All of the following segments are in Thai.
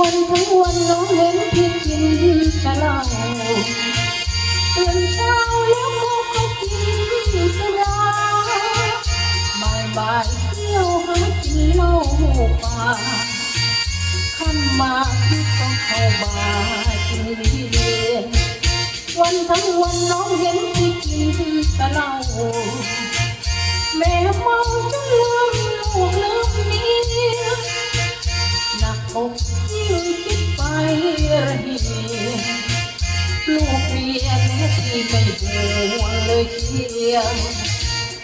วันทั้งวันน้องเห็นพี่กินแต่เหล้าตื่นเช้าแล้วก็ก็กินสุราบ่ายบ่ายเที่ยวหากินเหล้าป่าค่ำมาพี่ก็เข้าบาร์กินเบียร์วันทั้งวันน้องเห็นพี่กินแต่เหล้าแม่เมาจนลืมลูกลืมเมียหนักอก ลูกเมียแม่ที่ไม่ห่วงเลยเชียว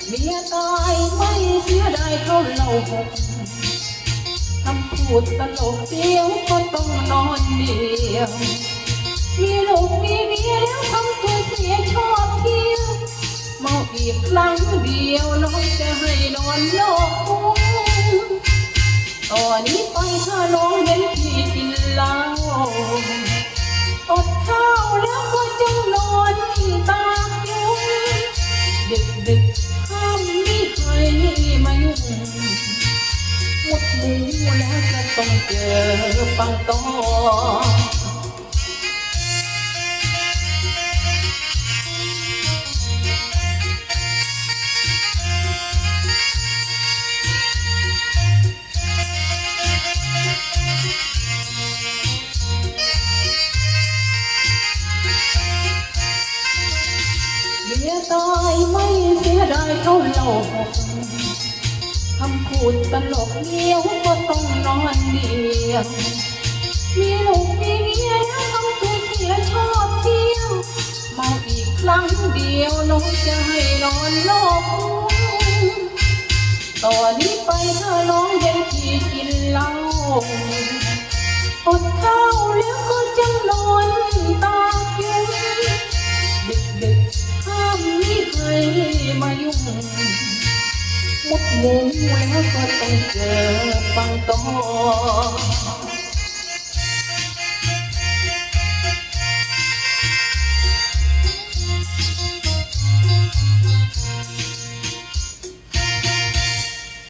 เมียตายไม่เสียดายเท่าเราหกคำพูดตลกเดียวก็ต้องนอนเดียวมีลูกมีเมียแล้วทำตัวเสียชอบเที่ยวเมาอีกครั้งเดียวน้องจะให้นอนโลกคุ้งตอนนี้ไปถ้าน้องเห็นพี่กินเหล้า ดึกข้ามไม่ให้มายุ่งหมดหมูแล้วจะต้องเจอปังตอ ตายไม่เสียดายเท่าเราหกคำพูดตลกเดียวก็ต้องนอนเดียวมีลูกมีเมียแล้วทำตัวเสียชอบเที่ยวเมาอีกครั้งเดียวน้องจะให้นอนโลกต่อนนี้ไปถ้าน้อ มายุ่งมุดมุงแล้วก็ต้องเจอฟังตอ